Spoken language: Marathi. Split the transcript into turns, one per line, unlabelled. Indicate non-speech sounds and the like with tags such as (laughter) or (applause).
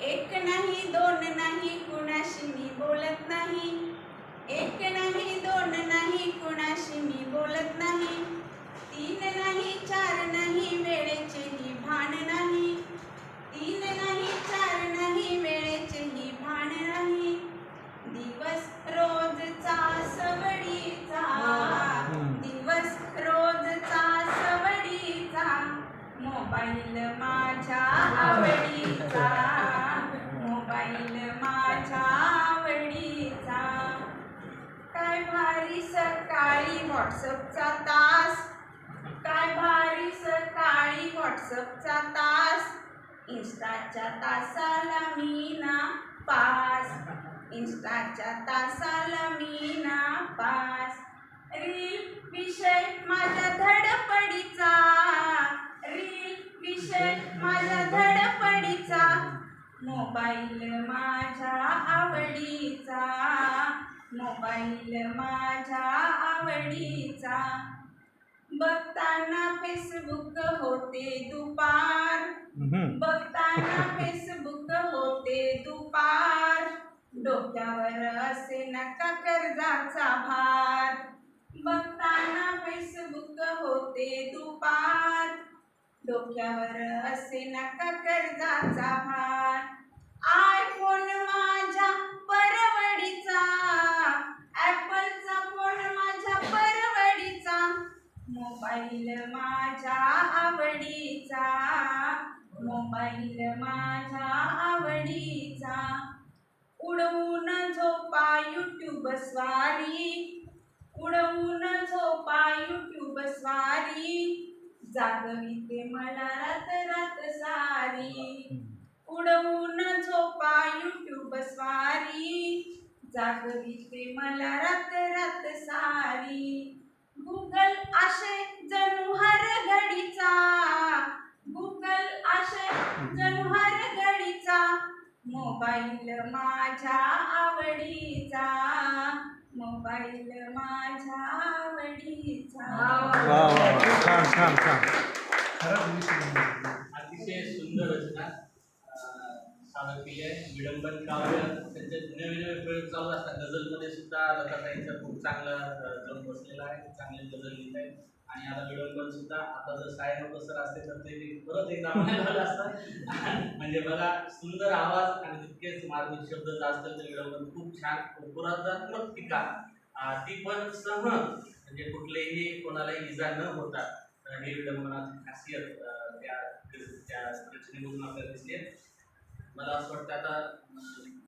एक नाही दोन नाही कुणाशी मी बोलत नाही. एक नाही दोन नाही कुणाशी मी बोलत नाही. तीन नाही चार नाही वेळेचेही भान नाही. तीन नाही चार नाही वेळेचेही भान नाही. दिवस रोजचा सवडीचा दिवस रोजचा सवडीचा. मोबाईल व्हॉट्सअपचा तास. काय भारी सकाळी व्हॉट्सअपचा तास. इन्स्टाच्या तासाला मी ना पास. इन्स्टाच्या तासाला मी ना पास. रील विषय माझ्या धडपडीचा. रील विषय माझ्या धडपडीचा. मोबाईल माझ्या आवड मोबाईल माझ्या आवडीचा. बघताना फेसबुक होते दुपार. बघताना (laughs) फेसबुक होते दुपार. डोक्यावर असे नका कर्जाचा भार. बघताना फेसबुक होते दुपार. डोक्यावर असे नका कर्जाचा भार. आयफोन मोबाईल माझ्या आवडीचा मोबाईल माझ्या आवडीचा. उडवून झोपा युट्यूब स्वारी उडवून झोपा युट्यूब स्वारी. जागविते मला रात रात सारी. उडवून झोपा युट्यूब स्वारी. जागविते मला रात रात सारी. गुगल आशय जणू हर घडीचा. गुगल आशय जणू हर घडीचा. मोबाईल माझ्या आवडीचा. मोबाईल माझ्या आवडीचा.
अतिशय सुंदर रचना. अं, सादर केली आहे. विडंबन काव्य त्यांचे जुने नवीन प्रयोग चालू असतात. गझलमध्ये सुद्धा लताताईंचा खूप चांगला जम बसलेला आहे. चांगले गझल लिहित आहेत. आणि आता विडंबन सुद्धा आता जर सायन सर असते तर ते परत एकदा म्हणायला असतात म्हणजे बघा सुंदर आवाज आणि तितकेच मार्मिक शब्द जर असतील तर विडंबन खूप छान पुरातात्मक टीका. ती पण सहन म्हणजे कुठलेही कोणालाही इजा न होता हे विडंबनाची खासियत त्या त्या रचनेमधून आपल्याला दिसली आहे. मला असं वाटतं आता